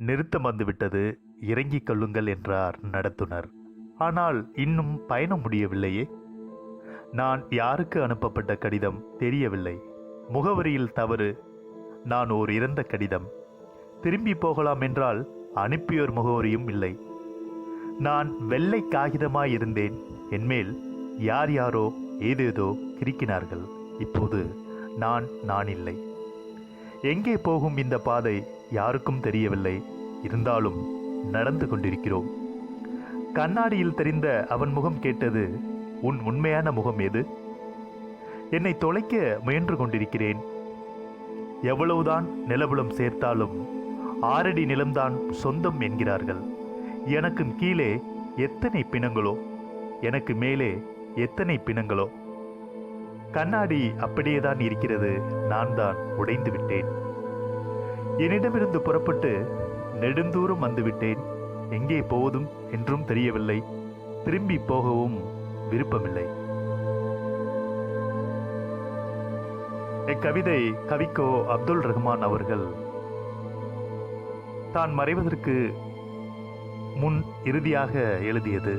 நிறுத்தம் வந்துவிட்டது இறங்கிக் கொள்ளுங்கள் என்றார் நடத்துனர். ஆனால் இன்னும் பயணம் முடியவில்லையே. நான் யாருக்கு அனுப்பப்பட்ட கடிதம் தெரியவில்லை. முகவரியில் தவறு நான் ஓர் இறந்த கடிதம். திரும்பி போகலாம் என்றால் அனுப்பியோர் முகவரியும் இல்லை. நான் வெள்ளை காகிதமாயிருந்தேன் என்மேல் யார் யாரோ ஏதேதோ கிறுக்கினார்கள். இப்போது நான் நான் இல்லை. எங்கே போகும் இந்த பாதை யாருக்கும் தெரியவில்லை. இருந்தாலும் நடந்து கொண்டிருக்கிறோம். கண்ணாடியில் தெரிந்த அவன் முகம் கேட்டது உன் உண்மையான முகம் எது? என்னை தொலைக்க முயன்று கொண்டிருக்கிறேன். எவ்வளவுதான் நிலபுலம் சேர்த்தாலும் ஆறடி நிலம்தான் சொந்தம் என்கிறார்கள். எனக்கும் கீழே எத்தனை பிணங்களோ எனக்கு மேலே எத்தனை பிணங்களோ? கண்ணாடி அப்படியேதான் இருக்கிறது. நான் தான் உடைந்து விட்டேன் என்னிடமிருந்து புறப்பட்டு நெடுந்தூரம் வந்துவிட்டேன். எங்கே போவதும் என்றும் தெரியவில்லை. திரும்பி போகவும் விருப்பமில்லை. இக்கவிதை கவிக்கோ அப்துல் ரஹ்மான் அவர்கள். தான் மறைவதற்கு முன் இறுதியாக எழுதியது.